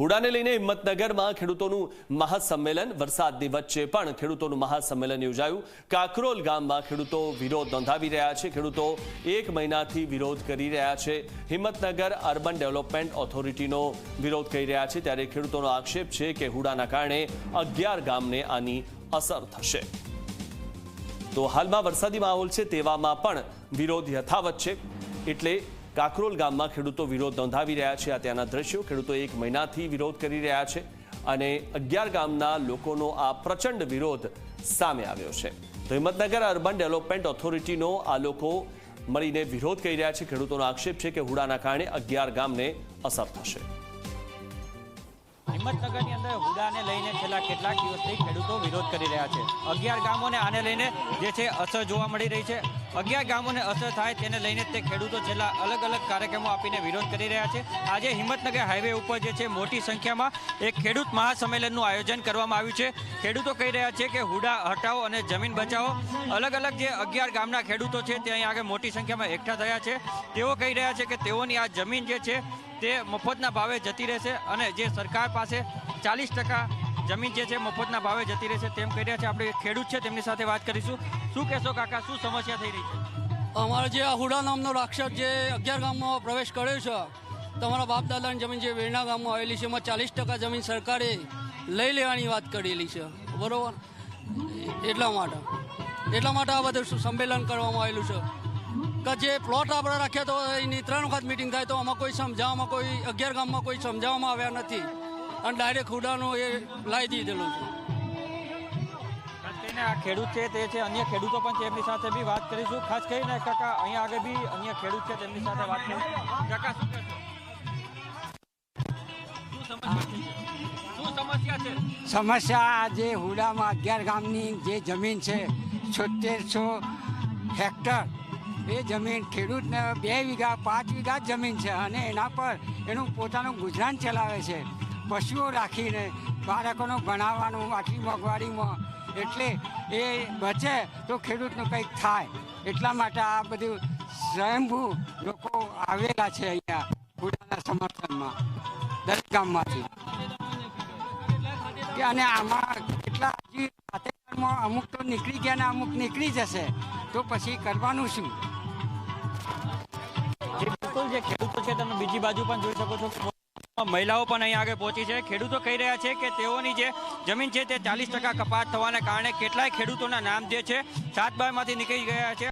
હુડાને લઈને હિંમતનગરમાં ખેડૂતોનું મહાસંમેલન, વરસાદની વચ્ચે પણ ખેડૂતોનું મહાસંમેલન યોજાયું. કાકરોલ ગામમાં ખેડૂતો વિરોધ નોંધાવી રહ્યા છે. ખેડૂતો એક મહિનાથી વિરોધ કરી રહ્યા છે. હિંમતનગર અર્બન ડેવલપમેન્ટ ઓથોરિટીનો વિરોધ કરી રહ્યા છે. ત્યારે ખેડૂતોનો આક્ષેપ છે કે હુડાના કારણે અગિયાર ગામને આની અસર થશે. તો હાલમાં વરસાદી માહોલ છે તેવામાં પણ વિરોધ યથાવત છે. એટલે કાકરોલ ગામમાં ખેડૂતો વિરોધ નોંધાવી રહ્યા છે. આ ત્યાંના દ્રશ્યો ખેડૂતો એક મહિનાથી વિરોધ કરી રહ્યા છે અને અગિયાર ગામના લોકોનો આ પ્રચંડ વિરોધ સામે આવ્યો છે. તો હિંમતનગર અર્બન ડેવલપમેન્ટ ઓથોરિટીનો આ લોકો મળીને વિરોધ કરી રહ્યા છે. ખેડૂતોનો આક્ષેપ છે કે હુડાના કારણે અગિયાર ગામને અસર થશે. હિંમતનગરની અંદર હુડાને લઈને છેલ્લા કેટલાક દિવસથી ખેડૂતો વિરોધ કરી રહ્યા છે. અગિયાર ગામોને આને લઈને જે છે અસર જોવા મળી રહી છે. અગિયાર ગામોને અસર થાય તેને લઈને તે ખેડૂતો છેલ્લા અલગ અલગ કાર્યક્રમો આપીને વિરોધ કરી રહ્યા છે. આજે હિંમતનગર હાઈવે ઉપર જે છે મોટી સંખ્યામાં એક ખેડૂત મહાસંમેલનનું આયોજન કરવામાં આવ્યું છે. ખેડૂતો કહી રહ્યા છે કે હુડા હટાવો અને જમીન બચાવો. અલગ અલગ જે અગિયાર ગામના ખેડૂતો છે તે અહીં આગળ મોટી સંખ્યામાં એકઠા થયા છે. તેઓ કહી રહ્યા છે કે તેઓની આ જમીન જે છે તે મફતના ભાવે જતી રહેશે અને જે સરકાર પાસે ચાલીસ ટકા જમીન જે છે મફતના ભાવે જતી રહેશે તેમ કહી રહ્યા છે. આપણે ખેડૂત છે, તેમની સાથે વાત કરીશું. શું કહેશો કાકા, શું સમસ્યા થઈ રહી છે? અમારે જે આ હુડા નામનો રાક્ષસ જે અગિયાર ગામમાં પ્રવેશ કર્યો છે, તમારા બાપ દાદાની જમીન જે વેરણા ગામમાં આવેલી છે, એમાં ચાલીસ ટકા જમીન સરકારે લઈ લેવાની વાત કરેલી છે. બરાબર? એટલા માટે. એટલા માટે આ બધું સંમેલન કરવામાં આવેલું છે. કે જે પ્લોટ આપણે રાખ્યા તો એની ત્રણ વખત મિટિંગ થાય તો આમાં કોઈ સમજાવવામાં કોઈ અગિયાર ગામમાં કોઈ સમજાવવામાં આવ્યા નથી. અને ડાયરેક્ટ હુડાનું એ લાવી દીધેલું છે. આ ખેડૂત છે તે છે અન્ય ખેડૂતો પણ છે એમની સાથે બી વાત કરીશું. ખાસ કરીને કાકા અહીંયા આગળ બી અન્ય ખેડૂત છે તેમની સાથે વાત કરીશું. કાકા શું કહેશો? સમસ્યા છે? શું સમસ્યા છે? સમસ્યા જે હુડામાં અગિયાર ગામની જે જમીન છે છોતેરસો હેક્ટર એ જમીન, ખેડૂતને બે વીઘા, પાંચ વીઘા જમીન છે અને એના પર એનું પોતાનું ગુજરાન ચલાવે છે. પશુઓ રાખીને, બાળકોનું ભણાવવાનું, આટલી મોંઘવારીમાં. એટલે એ બચે તો ખેડૂતનું કંઈક થાય. એટલા માટે આ બધું સ્વયંભૂ લોકો આવેલા છે અહીંયા ખુડાના સમર્થનમાં, દરેક ગામમાંથી. અને આમાં કેટલા હજી અમુક તો નીકળી ગયા ને અમુક નીકળી જશે. તો પછી કરવાનું શું? બિલકુલ જે ખેડૂતો છે, તમે બીજી બાજુ પણ જોઈ શકો છો મહિલાઓ પણ અહીં આગળ પહોંચી છે. ખેડૂતો કહી રહ્યા છે કે તેઓની જે જમીન છે તે ચાલીસ ટકા કપાત થવાને કારણે કેટલાય ખેડૂતોના નામ જે છે સાત બારમાંથી નીકળી ગયા છે.